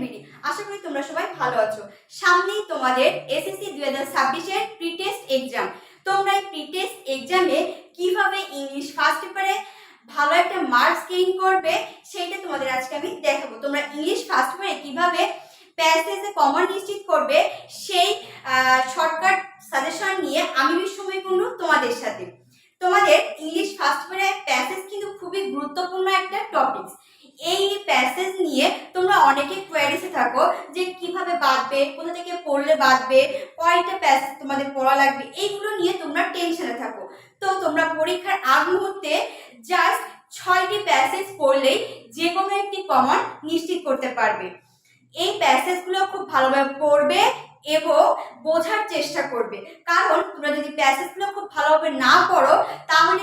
BD আশা করি তোমরা সবাই ভালো আছো। সামনেই তোমাদের এসএসসি দুই হাজার ছাব্বিশের প্রি এক্সাম তোমরা এই প্রি এক্সামে কীভাবে ইংলিশ ফার্স্ট পেপারে ভালো একটা মার্কস গেইন করবে, সেইটা তোমাদের আজকে আমি দেখাবো। তোমরা ইংলিশ ফার্স্ট পেপারে কীভাবে প্যাসেজে কমন নিশ্চিত করবে, সেই শর্টকাট সাজেশন নিয়ে আমি বিশ্বময় কুণ্ডু তোমাদের সাথে। তোমাদের ইংলিশ ফার্স্ট পেপারে প্যাসেজ কিন্তু খুবই গুরুত্বপূর্ণ একটা টপিকস এই প্যাসেজ নিয়ে তোমরা অনেকে কোয়ারিসে থাকো যে কীভাবে বাঁধবে, কোথা থেকে পড়লে বাঁধবে, কয়টা প্যাসেজ তোমাদের পড়া লাগবে, এইগুলো নিয়ে তোমরা টেনশনে থাকো। তো তোমরা পরীক্ষার আগ মুহূর্তে জাস্ট ছয়টি প্যাসেজ পড়লেই যে কোনো একটি কমন নিশ্চিত করতে পারবে। এই প্যাসেজগুলো খুব ভালোভাবে পড়বে এবং বোঝার চেষ্টা করবে। কারণ তোমরা যদি প্যাসেজগুলো খুব ভালোভাবে না পড়ো, তাহলে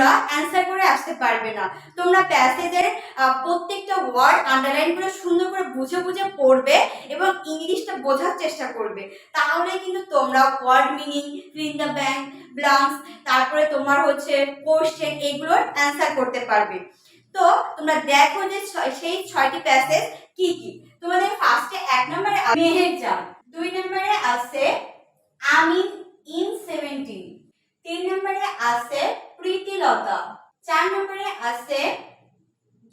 তোমরা অ্যান্সার করে আসতে পারবে না। তোমরা প্যাসেজের প্রত্যেকটা ওয়ার্ড আন্ডারলাইন করে সুন্দর করে বুঝে বুঝে পড়বে এবং ইংলিশটা বোঝার চেষ্টা করবে। তাহলে কিন্তু তোমরা word meaning fill the bank blanks তারপরে তোমার হচ্ছে কোশ্চেন এগুলোর অ্যান্সার করতে পারবে। তো তোমরা দেখো যে সেই ছয়টি প্যাসেজ কি কি? তোমাদের ফার্স্টে এক নম্বরে মেহের জাম দুই নম্বরে আছে আমিন ইন সেভেন্টিন তিন নম্বরে আছে প্রীতিলতা চার নম্বরে আছে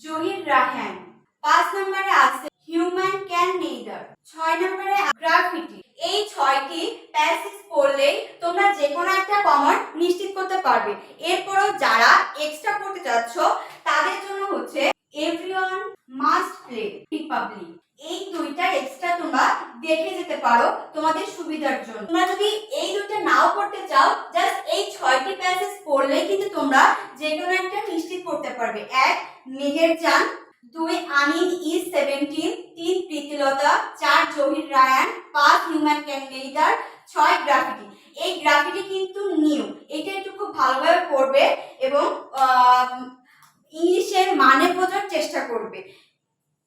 জহির রাহান পাঁচ নম্বরে আছে হিউম্যান ক্যান নেইদার ছয় নম্বরে গ্রাফিটি। এই ছয়টি প্যাসেজ পড়লেই তোমরা যে কোনো একটা কমন নিশ্চিত করতে পারবে। এরপরও যারা এক্সট্রা পড়তে চাচ্ছ, তাদের জন্য হচ্ছে এভরিওয়ান মাস্ট প্লে রিপাবলিক এই দুইটা এক্সট্রা তোমরা দেখে যেতে পারো তোমাদের সুবিধার জন্য। তোমরা যদি এই দুইটা নাও পড়তে চাও জাস্ট এই ছয়টি প্যাসেজ পড়লেই কিন্তু তোমরা যে কোনো একটা নিশ্চিত করতে পারবে। এক মেহের চান দুই, আমিন ইজ সেভেন্টিন। তিন, প্রীতিলতা। চার, জহির রায়ান। পাঁচ, হিউম্যান ক্যান্ডিডার ছয়, গ্রাফিটি। এই গ্রাফিটি কিন্তু নিউ। এটা একটু খুব ভালোভাবে পড়বে এবং ইংলিশের মানে বোঝার চেষ্টা করবে।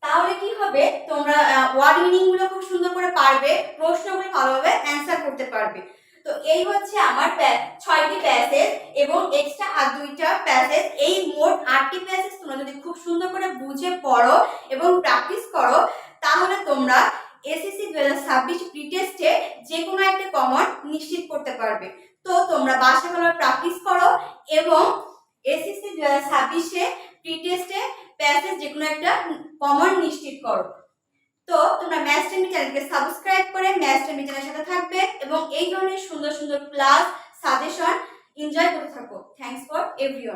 তাহলে কি হবে? তোমরা ওয়ার্ড মিনিংগুলো খুব সুন্দর করে পারবে, প্রশ্নগুলো ভালোভাবে অ্যান্সার করতে পারবে। তো এই হচ্ছে আমার ছয়টি প্যাসেজ এবং এক্সট্রা আর দুইটা প্যাসেজ এই মোট আটটি প্যাসেজ তোমরা যদি খুব সুন্দর করে বুঝে পড়ো এবং প্র্যাকটিস করো, তাহলে তোমরা এসএসসি দু হাজার ছাব্বিশ প্রি টেস্টে যে কোনো একটা কমন নিশ্চিত করতে পারবে। তো তোমরা বাসা ভালো প্র্যাকটিস করো এবং এসএসসি দু হাজার ছাব্বিশে প্রি টেস্টে প্যাসেজ যে কোনো একটা কমন নিশ্চিত করো। তো তোমরা ম্যাথ টেমি চ্যানেলকে সাবস্ক্রাইব করে ম্যাথ টেমি চ্যানেলের সাথে থাকবে এবং এই ধরনের সুন্দর সুন্দর ক্লাস সাজেশন এনজয় করতে থাকো। Thanks for everyone